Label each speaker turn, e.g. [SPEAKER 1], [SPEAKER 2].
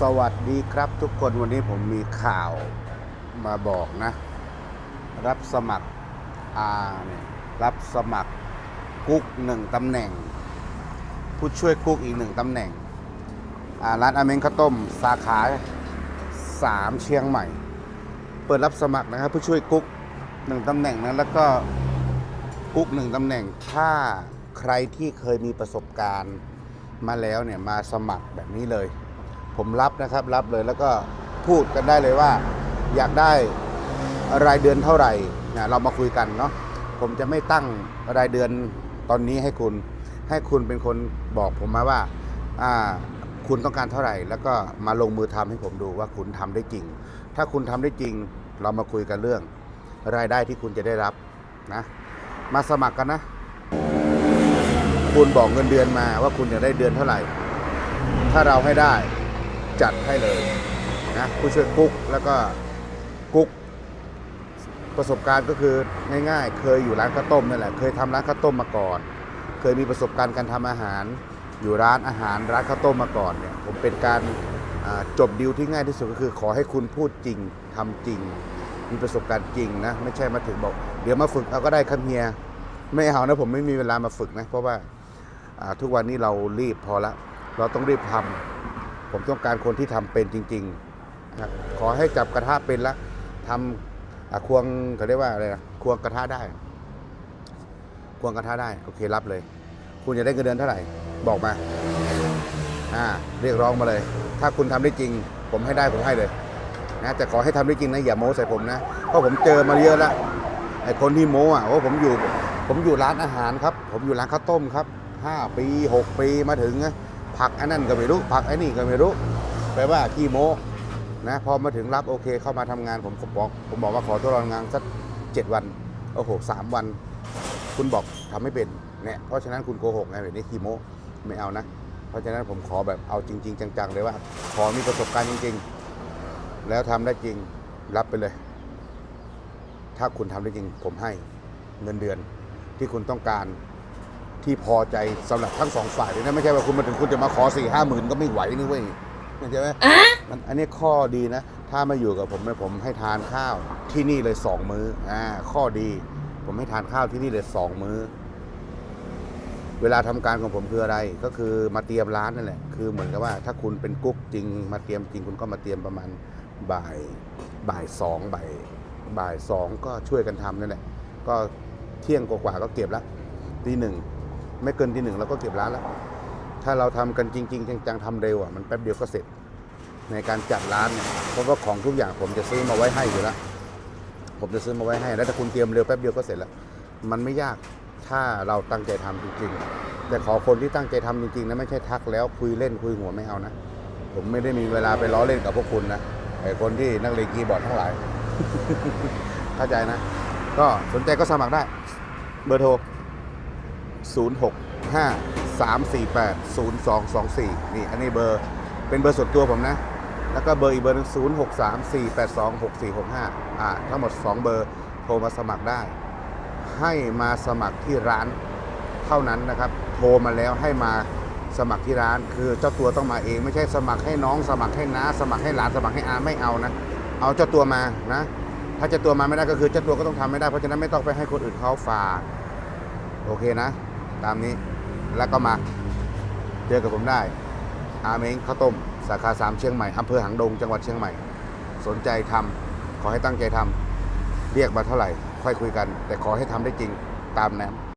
[SPEAKER 1] สวัสดีครับทุกคนวันนี้ผมมีข่าวมาบอกนะ รับสมัครอาเนี่ยรับสมัครกุ๊กหนึ่งตำแหน่ง ผู้ช่วยกุ๊กอีกหนึ่งตำแหน่งอ่าร้านอเมงข้าวต้มสาขาสามเชียงใหม่ เปิดรับสมัครนะครับ ผู้ช่วยกุ๊กหนึ่งตำแหน่งนะแล้วก็กุ๊กหนึ่งตำแหน่งถ้าใครที่เคยมีประสบการณ์มาแล้วเนี่ยมาสมัครแบบนี้เลย ผมรับนะครับ รับเลยแล้วก็พูดกันได้เลยว่า อยากได้รายเดือนเท่าไหร่นะเรามาคุยกันเนาะผมจะไม่ตั้งรายเดือนตอนนี้ให้คุณ ให้คุณเป็นคนบอกผมมาว่าอ่าคุณต้องการเท่าไหร่ แล้วก็มาลงมือทำให้ผมดูว่าคุณทำได้จริง ถ้าคุณทำได้จริง เรามาคุยกันเรื่อง รายได้ที่คุณจะได้รับนะ มาสมัครกันนะ คุณบอกเงินเดือนมาว่าคุณจะได้เดือนเท่าไหร่ ถ้าเราให้ได้ จัดให้เลยนะผู้ช่วยกุ๊กแล้วก็กุ๊กประสบการณ์ก็คือง่ายๆ เคยอยู่ร้านข้าวต้มนั่นแหละ เคยทำร้านข้าวต้มมาก่อน เคยมีประสบการณ์การทำอาหาร อยู่ร้านอาหารร้านข้าวต้มมาก่อนเนี่ยผมเป็นการจบดีลที่ง่ายที่สุดก็คือ ขอให้คุณพูดจริงทำจริง มีประสบการณ์จริงนะไม่ใช่มาถึงบอก เดี๋ยวมาฝึกเอาก็ได้ครับเฮียไม่เอานะผมไม่มีเวลามาฝึกนะเพราะว่าอ่าทุกวันนี้เรารีบพอละเราต้องรีบทำ ผมต้องการคนที่ทำเป็นจริงๆนะขอให้จับกระทะเป็นละทำควงเขาเรียกว่าอะไรนะควงกระทะได้ ควงกระทะได้ โอเครับเลย คุณจะได้เงินเดือนเท่าไหร่ บอกมา อ่า เรียกร้องมาเลย ถ้าคุณทำได้จริง ผมให้ได้ผมให้เลยนะแต่ขอให้ทำได้จริงนะอย่าโม้ใส่ผมนะเพราะผมเจอมาเยอะแล้วไอ้คนที่โม้อะว่าผมอยู่ ผมอยู่ร้านอาหารครับ ผมอยู่ร้านข้าวต้มครับห้าปีหกปีมาถึงนะ ผักอันนั้นก็ไม่รู้ ผักไอ้นี่ก็ไม่รู้แปลว่าขี้โม้นะพอมาถึงรับโอเคเข้ามาทำงานผมผมบอกผมบอกว่าขอทดลองงานสักเจ็ดวันโอ้โหสามวัน คุณบอกทำไม่เป็นเนี่ยเพราะฉะนั้นคุณโกหกไงแบบนี้ขี้โม้ไม่เอานะ เพราะฉะนั้นผมขอแบบเอาจริง ๆ จัง ๆ เลยว่า ขอมีประสบการณ์จริง ๆ แล้วทำได้จริงรับไปเลย ถ้าคุณทำได้จริงผมให้เงินเดือนที่คุณต้องการ ที่พอใจสำหรับทั้งสองฝ่ายเลยนะไม่ใช่ว่าคุณมาถึงคุณจะมาขอสี่ห้าหมื่นก็ไม่ไหวนี่เว้ยเข้าใจไหมมันอันนี้ข้อดีนะ ถ้ามาอยู่กับผมเนี่ยผมให้ทานข้าวที่นี่เลยสองมื้ออ่าข้อดี ผมให้ทานข้าวที่นี่เลยสองมื้อ เวลาทำการของผมคืออะไร ก็คือมาเตรียมร้านนั่นแหละคือเหมือนกับว่าถ้าคุณเป็นกุ๊กจริง มาเตรียมจริงคุณก็มาเตรียมประมาณบ่ายบ่ายสองบ่ายบ่ายสองก็ช่วยกันทำนั่นแหละก็เที่ยงกว่าๆก็เก็บละตีหนึ่ง ไม่เกินที่หนึ่งเราก็เก็บร้านแล้ว ถ้าเราทำกันจริง ๆ จังๆทำเร็วอะมันแป๊บเดียวก็เสร็จ ในการจัดร้านเนี่ยเพราะว่าของทุกอย่างผมจะซื้อมาไว้ให้อยู่แล้วผมจะซื้อมาไว้ให้ แล้วถ้าคุณเตรียมเร็วแป๊บเดียวก็เสร็จแล้ว มันไม่ยากถ้าเราตั้งใจทำจริงๆ แต่ขอคนที่ตั้งใจทำจริงๆนะไม่ใช่ทักแล้วคุยเล่นคุยหัวไม่เอานะ ผมไม่ได้มีเวลาไปล้อเล่นกับพวกคุณนะไอ้คนที่นักเลงคีย์บอร์ดทั้งหลาย เข้าใจนะ ก็สนใจก็สมัครได้ เบอร์โทร 0653480224 นี่อันนี้เบอร์เป็นเบอร์ส่วนตัวผมนะ แล้วก็เบอร์อีกเบอร์หนึง0634826465 อ่า ทั้งหมด 2 เบอร์โทรมาสมัครได้ ให้มาสมัครที่ร้านเท่านั้นนะครับ โทรมาแล้วให้มาสมัครที่ร้าน คือเจ้าตัวต้องมาเองไม่ใช่สมัครให้น้อง สมัครให้น้า สมัครให้หลานสมัครให้อาไม่เอานะ เอาเจ้าตัวมานะ ถ้าเจ้าตัวมาไม่ได้ก็คือเจ้าตัวก็ต้องทำไม่ได้เพราะฉะนั้นไม่ต้องไปให้คนอื่นเขาฝากโอเคนะ ตามนี้ แล้วก็มาเจอกับผมได้ อาเม้งข้าวต้ม สาขาสามเชียงใหม่อำเภอหางดงจังหวัดเชียงใหม่ สนใจทำขอให้ตั้งใจทำเรียกมาเท่าไหร่ ค่อยคุยกัน แต่ขอให้ทำได้จริงตามนั้น